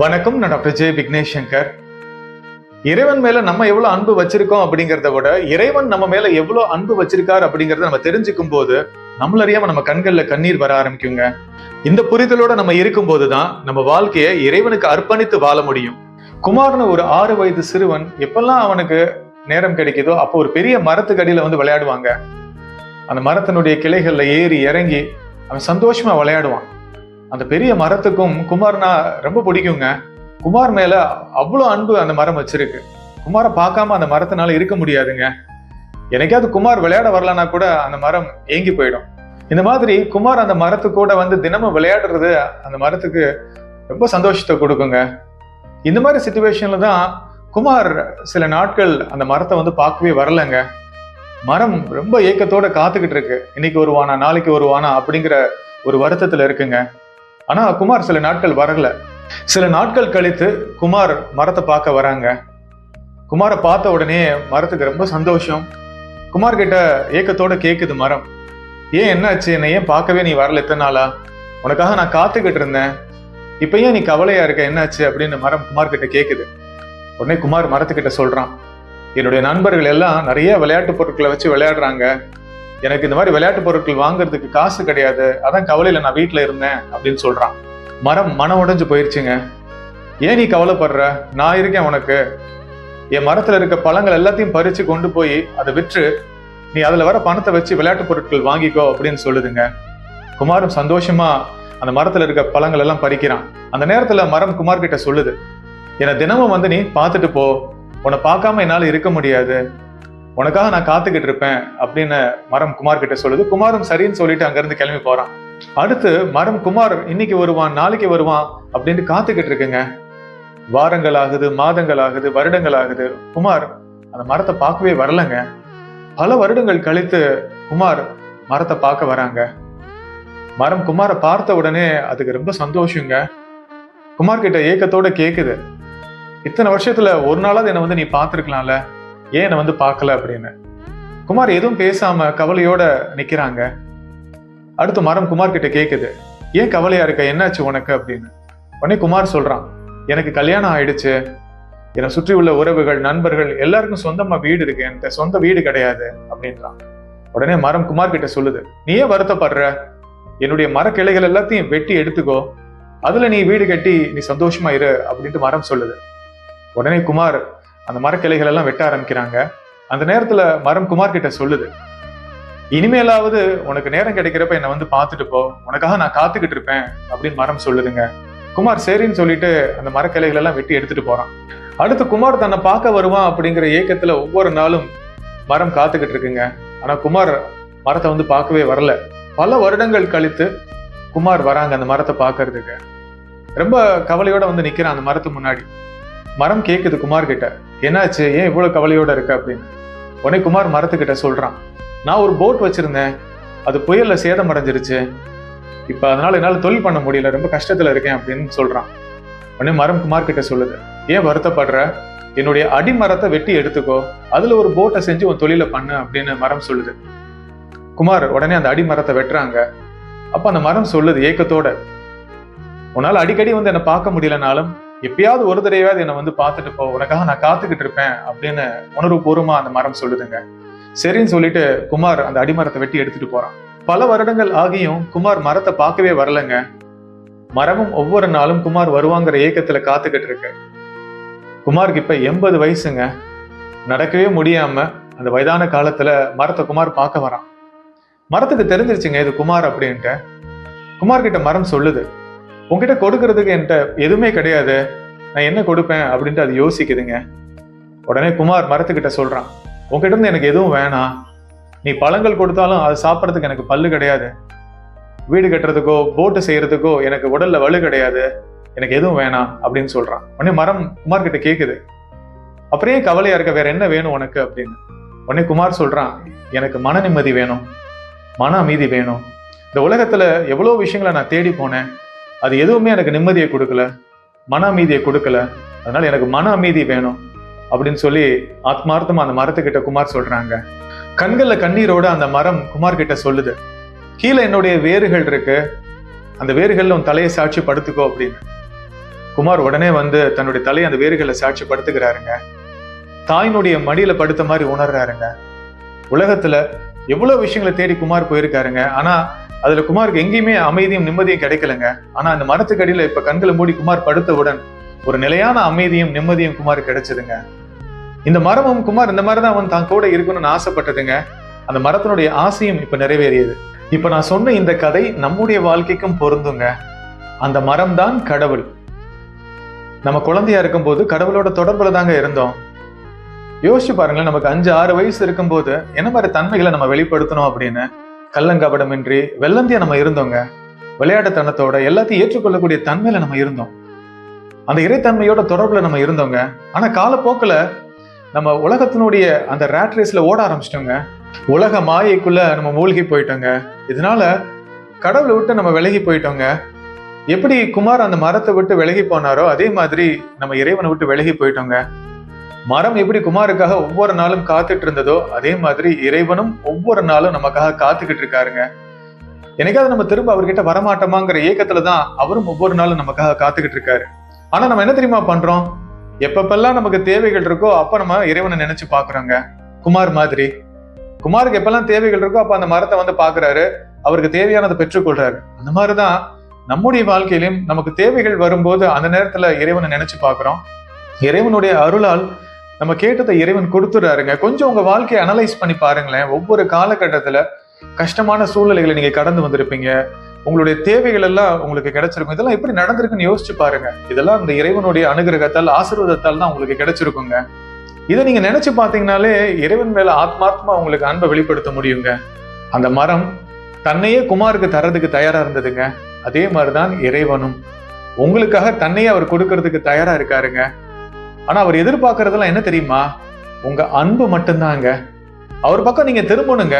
வணக்கம் நான் டாக்டர் ஜெய் விக்னேஷ் சங்கர் இறைவன் மேல நம்ம எவ்வளவு அன்பு வச்சிருக்கோம் அப்படிங்கறத விட இறைவன் நம்ம மேல எவ்வளவு அன்பு வச்சிருக்கார் அப்படிங்கறத நம்ம தெரிஞ்சுக்கும் போது நம்மளறியாம நம்ம கண்கள்ல கண்ணீர் வர ஆரம்பிக்குங்க. இந்த புரிதலோட நம்ம இருக்கும்போது தான் நம்ம வாழ்க்கையை இறைவனுக்கு அர்ப்பணித்து வாழ முடியும். குமார்னு ஒரு ஆறு வயது சிறுவன் எப்பெல்லாம் அவனுக்கு நேரம் கிடைக்குதோ அப்போ ஒரு பெரிய மரத்துக்கு அடியில வந்து விளையாடுவாங்க. அந்த மரத்தினுடைய கிளைகள்ல ஏறி இறங்கி அவன் சந்தோஷமா விளையாடுவான். அந்த பெரிய மரத்துக்கும் குமார்னா ரொம்ப பிடிக்குங்க. குமார் மேல அவ்வளோ அன்பு அந்த மரம் வச்சிருக்கு. குமாரை பார்க்காம அந்த மரத்தினால இருக்க முடியாதுங்க. எனக்காவது குமார் விளையாட வரலன்னா கூட அந்த மரம் ஏங்கி போயிடும். இந்த மாதிரி குமார் அந்த மரத்து கூட வந்து தினமும் விளையாடுறது அந்த மரத்துக்கு ரொம்ப சந்தோஷத்தை கொடுக்குங்க. இந்த மாதிரி சுச்சுவேஷன்ல தான் குமார் சில நாட்கள் அந்த மரத்தை வந்து பார்க்கவே வரலங்க. மரம் ரொம்ப ஏக்கத்தோட காத்துக்கிட்டு இருக்கு. இன்னைக்கு வருவானா நாளைக்கு வருவானா அப்படிங்கிற ஒரு வருத்தத்துல இருக்குங்க. ஆனா குமார் சில நாட்கள் வரல. சில நாட்கள் கழித்து குமார் மரத்தை பார்க்க வராங்க. குமாரை பார்த்த உடனே மரத்துக்கு ரொம்ப சந்தோஷம். குமார் கிட்ட ஏக்கத்தோட கேக்குது மரம். ஏன் என்னாச்சு? என்னை ஏன் பார்க்கவே நீ வரல இத்தனை நாளா? உனக்காக நான் காத்துக்கிட்டு இருந்தேன். இப்ப ஏன் நீ கவலையா இருக்க? என்னாச்சு? அப்படின்னு மரம் குமார் கிட்ட கேக்குது. உடனே குமார் மரத்துக்கிட்ட சொல்றான். என்னுடைய நண்பர்கள் எல்லாம் நிறைய விளையாட்டு பொருட்களை வச்சு விளையாடுறாங்க. எனக்கு இந்த மாதிரி விளையாட்டு பொருட்கள் வாங்குறதுக்கு காசு கிடையாது. அதான் கவலையில் நான் வீட்டில் இருந்தேன் அப்படின்னு சொல்கிறான் மரம் மனம் உடைஞ்சு போயிருச்சுங்க. ஏன் நீ கவலைப்படுற? நான் இருக்கேன் உனக்கு. என் மரத்தில் இருக்க பழங்கள் எல்லாத்தையும் பறித்து கொண்டு போய் அதை விற்று நீ அதில் வர பணத்தை வச்சு விளையாட்டு பொருட்கள் வாங்கிக்கோ அப்படின்னு சொல்லுதுங்க. குமாரும் சந்தோஷமா அந்த மரத்தில் இருக்க பழங்கள் எல்லாம் பறிக்கிறான். அந்த நேரத்தில் மரம் குமார் கிட்ட சொல்லுது என்னை தினமும் வந்து நீ பார்த்துட்டு போ. உன்னை பார்க்காம என்னால் இருக்க முடியாது. உனக்காக நான் காத்துக்கிட்டு இருப்பேன் அப்படின்னு மரம் குமார் கிட்ட சொல்லுது. குமாரும் சரின்னு சொல்லிட்டு அங்கிருந்து கிளம்பி போறான். அடுத்து மரம் குமார் இன்னைக்கு வருவான் நாளைக்கு வருவான் அப்படின்னு காத்துக்கிட்டு இருக்குங்க. வாரங்கள் ஆகுது மாதங்கள் ஆகுது வருடங்கள் ஆகுது. குமார் அந்த மரத்தை பார்க்கவே வரலங்க. பல வருடங்கள் கழித்து குமார் மரத்தை பார்க்க வராங்க. மரம் குமாரை பார்த்த உடனே அதுக்கு ரொம்ப சந்தோஷங்க. குமார் கிட்ட ஏக்கத்தோட கேக்குது. இத்தனை வருஷத்துல ஒரு நாளாவது என்னை வந்து நீ பார்த்துருக்கலாம்ல. ஏன் என்னை வந்து பார்க்கல அப்படின்னு? குமார் எதுவும் பேசாம கவலையோட நிக்கிறாங்க. அடுத்து மரம் குமார் கிட்ட கேக்குது. ஏன் கவலையா இருக்க? என்னாச்சு உனக்கு? அப்படின்னு. உடனே குமார் சொல்றான். எனக்கு கல்யாணம் ஆயிடுச்சு. என்னை சுற்றி உள்ள உறவுகள் நண்பர்கள் எல்லாருக்கும் சொந்தமா வீடு இருக்கு. என்கிட்ட சொந்த வீடு கிடையாது. அப்படின்றான். உடனே மரம் குமார் கிட்ட சொல்லுது. நீ ஏன் வருத்தப்படுற? என்னுடைய மரக்கிளைகள் எல்லாத்தையும் வெட்டி எடுத்துக்கோ. அதுல நீ வீடு கட்டி நீ சந்தோஷமா இரு அப்படின்ட்டு மரம் சொல்லுது. உடனே குமார் அந்த மரக்கிளைகள் எல்லாம் வெட்ட ஆரம்பிக்கிறாங்க. அந்த நேரத்துல மரம் குமார் கிட்ட சொல்லுது இனிமேலாவது உனக்கு நேரம் கிடைக்கிறப்ப என்னை வந்து பார்த்துட்டு போ. உனக்காக நான் காத்துக்கிட்டு இருப்பேன் அப்படின்னு மரம் சொல்லுதுங்க. குமார் சரின்னு சொல்லிட்டு அந்த மரக்கிளைகள் எல்லாம் வெட்டி எடுத்துட்டு போறான். அடுத்து குமார் தன்னை பார்க்க வருவான் அப்படிங்கிற ஏக்கத்துல ஒவ்வொரு நாளும் மரம் காத்துக்கிட்டு இருக்குங்க. ஆனா குமார் மரத்தை வந்து பார்க்கவே வரல. பல வருடங்கள் கழித்து குமார் வராங்க அந்த மரத்தை பார்க்கறதுக்கு. ரொம்ப கவலையோட வந்து நிக்கிறான் அந்த மரத்து முன்னாடி. மரம் கேட்குது குமார் கிட்ட. என்னாச்சு? ஏன் இவ்வளவு கவலையோட இருக்க அப்படின்னு. உடனே குமார் மரத்துக்கிட்ட சொல்றான். நான் ஒரு போட் வச்சிருந்தேன். அது புயல்ல சேதம் அடைஞ்சிருச்சு. இப்ப அதனால என்னால தொழில் பண்ண முடியல. ரொம்ப கஷ்டத்துல இருக்கேன் அப்படின்னு சொல்றான். உடனே மரம் குமார் கிட்ட சொல்லுது. ஏன் வருத்தப்படுற? என்னுடைய அடிமரத்தை வெட்டி எடுத்துக்கோ. அதுல ஒரு போட்டை செஞ்சு உன் தொழில பண்ணு அப்படின்னு மரம் சொல்லுது. குமார் உடனே அந்த அடிமரத்தை வெட்டுறாங்க. அப்போ அந்த மரம் சொல்லுது ஏக்கத்தோட. உன்னால அடிக்கடி வந்து என்னை பார்க்க முடியலனாலும் எப்பயாவது ஒரு தடவையாவது என்னை வந்து பார்த்துட்டு போ உனக்காக நான் காத்துக்கிட்டு இருப்பேன் அப்படின்னு உணர்வு பூர்வமா அந்த மரம் சொல்லுதுங்க. சரின்னு சொல்லிட்டு குமார் அந்த அடிமரத்தை வெட்டி எடுத்துட்டு போறான். பல வருடங்கள் ஆகியும் குமார் மரத்தை பார்க்கவே வரலங்க. மரமும் ஒவ்வொரு நாளும் குமார் வருவாங்கிற ஏக்கத்துல காத்துக்கிட்டு இருக்கு. குமாருக்கு இப்ப எண்பது வயசுங்க. நடக்கவே முடியாம அந்த வயதான காலத்துல மரத்தை குமார் பார்க்க வரான். மரத்துக்கு தெரிஞ்சிருச்சுங்க இது குமார் அப்படின்ட்டு. குமார் கிட்ட மரம் சொல்லுது. உங்ககிட்ட கொடுக்கறதுக்கு என்கிட்ட எதுவுமே கிடையாது. நான் என்ன கொடுப்பேன் அப்படின்ட்டு அது யோசிக்குதுங்க. உடனே குமார் மரத்துக்கிட்ட சொல்கிறான் உங்ககிட்ட இருந்து எனக்கு எதுவும் வேணாம். நீ பழங்கள் கொடுத்தாலும் அது சாப்பிட்றதுக்கு எனக்கு பல்லு கிடையாது. வீடு கட்டுறதுக்கோ போட்டு செய்யறதுக்கோ எனக்கு உடல்ல வலு கிடையாது. எனக்கு எதுவும் வேணாம் அப்படின்னு சொல்றான். உடனே மரம் குமார் கிட்ட கேக்குது அப்புறம் ஏன் கவலையா இருக்க? வேற என்ன வேணும் உனக்கு? அப்படின்னு. உடனே குமார் சொல்றான் எனக்கு மன நிம்மதி வேணும். மன அமைதி வேணும். இந்த உலகத்துல எவ்வளோ விஷயங்களை நான் தேடி போனேன். அது எதுவுமே எனக்கு நிம்மதியை கொடுக்கல மன அமைதியை கொடுக்கல. அதனால எனக்கு மன அமைதி வேணும் அப்படின்னு சொல்லி ஆத்மார்த்தமா அந்த மரத்துக்கிட்ட குமார் சொல்றாங்க. கண்கள்ல கண்ணீரோட அந்த மரம் குமார் கிட்ட சொல்லுது. கீழே என்னுடைய வேர்கள் இருக்கு. அந்த வேர்கள்ல உன் தலையை சாட்சி படுத்துக்கோ அப்படின்னு. குமார் உடனே வந்து தன்னுடைய தலையை அந்த வேர்களை சாட்சிப்படுத்துகிறாருங்க. தாயினுடைய மடியில படுத்த மாதிரி உணர்றாருங்க. உலகத்துல எவ்வளவு விஷயங்களை தேடி குமார் போயிருக்காருங்க. ஆனா அதுல குமாருக்கு எங்கேயுமே அமைதியும் நிம்மதியும் கிடைக்கலங்க. ஆனா அந்த மரத்துக்கு அடியில இப்ப கண்களை மூடி குமார் படுத்தவுடன் ஒரு நிலையான அமைதியும் நிம்மதியும் குமார் கிடைச்சதுங்க. இந்த மரமும் குமார் இந்த மாதிரி தான் அவன் தான் கூட இருக்கணும்னு ஆசைப்பட்டதுங்க. அந்த மரத்தினுடைய ஆசையும் இப்ப நிறைவேறியது. இப்ப நான் சொன்ன இந்த கதை நம்முடைய வாழ்க்கைக்கும் பொருந்துங்க. அந்த மரம் தான் கடவுள். நம்ம குழந்தையா இருக்கும்போது கடவுளோட தொடர்புல தாங்க இருந்தோம். யோசிச்சு பாருங்களேன் நமக்கு அஞ்சு ஆறு வயசு இருக்கும்போது என்ன மாதிரி தன்மைகளை நம்ம வெளிப்படுத்தணும் அப்படின்னு. கள்ளங்கபடமின்றி வெள்ளந்தியா நம்ம இருந்தோங்க. விளையாட்டுத்தனத்தோட எல்லாத்தையும் ஏற்றுக்கொள்ளக்கூடிய தன்மையில நம்ம இருந்தோம். அந்த இறைத்தன்மையோட தொடர்புல நம்ம இருந்தோங்க. ஆனா காலப்போக்கில் நம்ம உலகத்தினுடைய அந்த ரேட் ரேஸ்ல ஓட ஆரம்பிச்சிட்டோங்க. உலக மாயைக்குள்ள நம்ம மூழ்கி போயிட்டோங்க. இதனால கடவுளை விட்டு நம்ம விலகி போயிட்டோங்க. எப்படி குமார் அந்த மரத்தை விட்டு விலகி போனாரோ அதே மாதிரி நம்ம இறைவனை விட்டு விலகி போயிட்டோங்க. மரம் எப்படி குமாருக்காக ஒவ்வொரு நாளும் காத்துட்டு இருந்ததோ அதே மாதிரி இறைவனும் ஒவ்வொரு நாளும் நமக்காக காத்துக்கிட்டு இருக்காருங்க. என்னைக்காவது நம்ம திரும்ப அவர்கிட்ட வரமாட்டோமாங்கிற ஏக்கத்துல தான் அவரும் ஒவ்வொரு நாளும் நமக்காக காத்துக்கிட்டு இருக்காரு. ஆனா நம்ம என்ன தெரியுமா பண்றோம்? எப்பப்பெல்லாம் நமக்கு தேவைகள் இருக்கோ அப்ப நம்ம இறைவனை நினைச்சு பாக்குறோங்க. குமார் மாதிரி. குமாருக்கு எப்பெல்லாம் தேவைகள் இருக்கோ அப்ப அந்த மரத்தை வந்து பாக்குறாரு. அவருக்கு தேவையானதை பெற்றுக்கொள்றாரு. அந்த மாதிரிதான் நம்முடைய வாழ்க்கையிலும் நமக்கு தேவைகள் வரும்போது அந்த நேரத்துல இறைவனை நினைச்சு பாக்குறோம். இறைவனுடைய அருளால் நம்ம கேட்டதை இறைவன் கொடுத்துடுறாருங்க. கொஞ்சம் உங்க வாழ்க்கையை அனலைஸ் பண்ணி பாருங்களேன். ஒவ்வொரு காலகட்டத்துல கஷ்டமான சூழ்நிலைகளை நீங்க கடந்து வந்திருப்பீங்க. உங்களுடைய தேவைகள் எல்லாம் உங்களுக்கு கிடைச்சிருக்கும். இதெல்லாம் எப்படி நடந்திருக்குன்னு யோசிச்சு பாருங்க. இதெல்லாம் இந்த இறைவனுடைய அனுகிரகத்தால் ஆசீர்வாதத்தால் தான் உங்களுக்கு கிடைச்சிருக்குங்க. இதை நீங்க நினைச்சு பார்த்தீங்கனாலே இறைவன் மேல ஆத்மார்த்தமா உங்களுக்கு அன்பை வெளிப்படுத்த முடியுங்க. அந்த மரம் தன்னையே குமாருக்கு தரதுக்கு தயாரா இருந்ததுங்க. அதே மாதிரிதான் இறைவனும். உங்களுக்காக தன்னையே அவர் கொடுக்கறதுக்கு தயாரா இருக்காருங்க. ஆனா அவர் எதிர்பார்க்கறதெல்லாம் என்ன தெரியுமா? உங்க அன்பு மட்டும்தாங்க. அவர் பக்கம் நீங்க திரும்பணுங்க.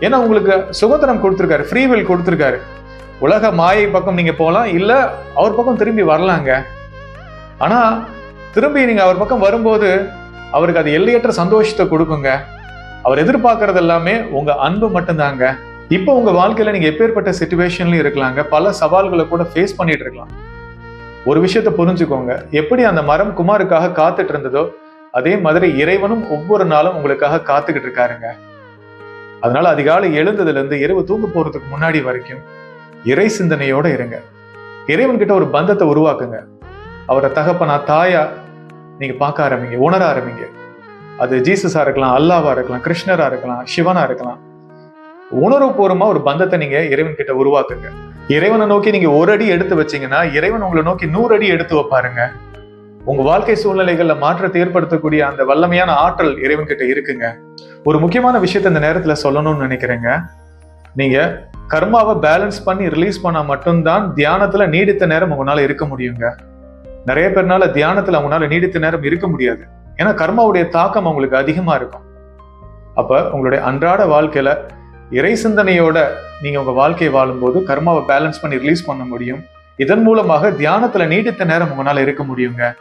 ஏன்னா உங்களுக்கு சுதந்திரம் கொடுத்துருக்காரு ஃப்ரீவில் கொடுத்துருக்காரு. உலக மாயை பக்கம் நீங்க போகலாம் இல்ல அவர் பக்கம் திரும்பி வரலாங்க. ஆனா திரும்பி நீங்க அவர் பக்கம் வரும்போது அவருக்கு அது எல்லையற்ற சந்தோஷத்தை கொடுக்குங்க. அவர் எதிர்பார்க்கறது எல்லாமே உங்க அன்பு மட்டும்தாங்க. இப்போ உங்க வாழ்க்கையில நீங்க எப்பேற்பட்ட சுச்சுவேஷன்லயும் இருக்கலாங்க. பல சவால்களை கூட ஃபேஸ் பண்ணிட்டு இருக்கலாம். ஒரு விஷயத்த புரிஞ்சுக்கோங்க. எப்படி அந்த மரம் குமாருக்காக காத்துட்டு இருந்ததோ அதே மாதிரி இறைவனும் ஒவ்வொரு நாளும் உங்களுக்காக காத்துக்கிட்டு இருக்காருங்க. அதனால அதிகாலை எழுந்ததுல இருந்து இரவு தூங்க போறதுக்கு முன்னாடி வரைக்கும் இறை சிந்தனையோட இருங்க. இறைவன் கிட்ட ஒரு பந்தத்தை உருவாக்குங்க. அவரை தகப்பனா தாயா நீங்க பார்க்க ஆரம்பிங்க உணர ஆரம்பிங்க. அது ஜீசஸா இருக்கலாம் அல்லாவா இருக்கலாம் கிருஷ்ணரா இருக்கலாம் சிவனா இருக்கலாம். உணர்வுபூர்வமா ஒரு பந்தத்தை நீங்க இறைவன் கிட்ட உருவாக்குங்க. இறைவனை நோக்கி நீங்க ஒரு அடி எடுத்து வச்சீங்கன்னா இறைவன் உங்களை நோக்கி நூறு அடி எடுத்து வைப்பாருங்க. உங்க வாழ்க்கை சூழ்நிலைகள்ல மாற்றத்தை ஏற்படுத்தக்கூடிய அந்த வல்லமையான ஆற்றல் இறைவன் கிட்ட இருக்குங்க. ஒரு முக்கியமான விஷயத்த இந்த நேரத்துல சொல்லணும்னு நினைக்கிறேங்க. நீங்க கர்மாவை பேலன்ஸ் பண்ணி ரிலீஸ் பண்ணா மட்டும்தான் தியானத்துல நீடித்த நேரம் உங்களால இருக்க முடியுங்க. நிறைய பேர்னால தியானத்துல அவங்களால நீடித்த நேரம் இருக்க முடியாது. ஏன்னா கர்மாவுடைய தாக்கம் அவங்களுக்கு அதிகமா இருக்கும். அப்ப உங்களுடைய அன்றாட வாழ்க்கையில இறை சிந்தனையோட நீங்க உங்க வாழ்க்கையை வாழும்போது கர்மாவை பேலன்ஸ் பண்ணி ரிலீஸ் பண்ண முடியும். இதன் மூலமாக தியானத்துல நீடித்த நேரம் உங்களால இருக்க முடியுங்க.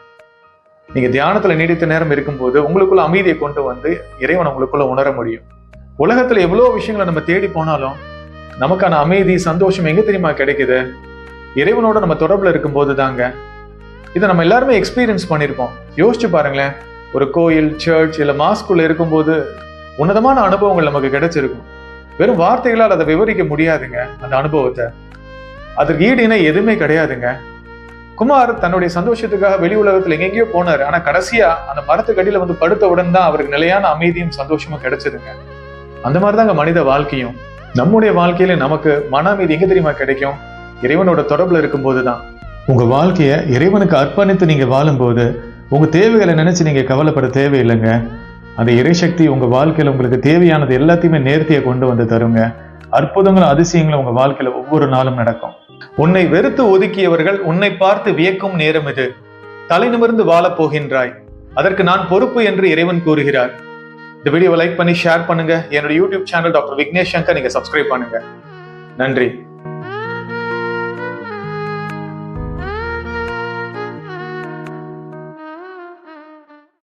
நீங்க தியானத்துல நீடித்த நேரம் இருக்கும்போது உங்களுக்குள்ள அமைதியை கொண்டு வந்து இறைவன் உங்களுக்குள்ள உணர முடியும். உலகத்துல எவ்வளவு விஷயங்களை நம்ம தேடி போனாலும் நமக்கான அமைதி சந்தோஷம் எங்க தெரியுமா கிடைக்குது? இறைவனோட நம்ம தொடர்புல இருக்கும்போது தாங்க இதை நம்ம எல்லாருமே எக்ஸ்பீரியன்ஸ் பண்ணியிருப்போம் யோசிச்சு பாருங்களேன். ஒரு கோயில் சர்ச் இல்லை மாஸ்குள்ளே இருக்கும்போது உன்னதமான அனுபவங்கள் நமக்கு கிடைச்சிருக்கும். வெறும் வார்த்தைகளால் அதை விவரிக்க முடியாதுங்க அந்த அனுபவத்தை. அதற்கு ஈடுனா எதுவுமே கிடையாதுங்க. குமார் தன்னுடைய சந்தோஷத்துக்காக வெளி உலகத்துல எங்கெங்கயோ போனாரு. ஆனா கடைசியா அந்த மரத்துக்கு அடியில வந்து படுத்தவுடன் தான் அவருக்கு நிலையான அமைதியும் சந்தோஷமும் கிடைச்சதுங்க. அந்த மாதிரிதாங்க மனித வாழ்க்கையும். நம்முடைய வாழ்க்கையில நமக்கு மன அமைதி எங்க தெரியுமா கிடைக்கும்? இறைவனோட தொடர்புல இருக்கும்போது தான். உங்க வாழ்க்கைய இறைவனுக்கு அர்ப்பணித்து நீங்க வாழும்போது உங்க தேவைகளை நினைச்சு நீங்க கவலைப்பட தேவையில்லைங்க. அந்த இறைசக்தி உங்க வாழ்க்கையில உங்களுக்கு தேவையானது எல்லாத்தையுமே நேர்த்தியை கொண்டு வந்து தருங்க. அற்புதங்களும் அதிசயங்களும் உங்க வாழ்க்கையில ஒவ்வொரு நாளும் நடக்கும். உன்னை வெறுத்து ஒதுக்கியவர்கள் உன்னை பார்த்து வியக்கும் நேரம் இது. தலை நிமிர்ந்து வாழப் போகின்றாய். அதற்கு நான் பொறுப்பு என்று இறைவன் கூறுகிறார். இந்த வீடியோவை லைக் பண்ணி ஷேர் பண்ணுங்க. என்னோட YouTube channel doctor Vignesh Shankar நீங்க சப்ஸ்கிரைப் பண்ணுங்க. நன்றி.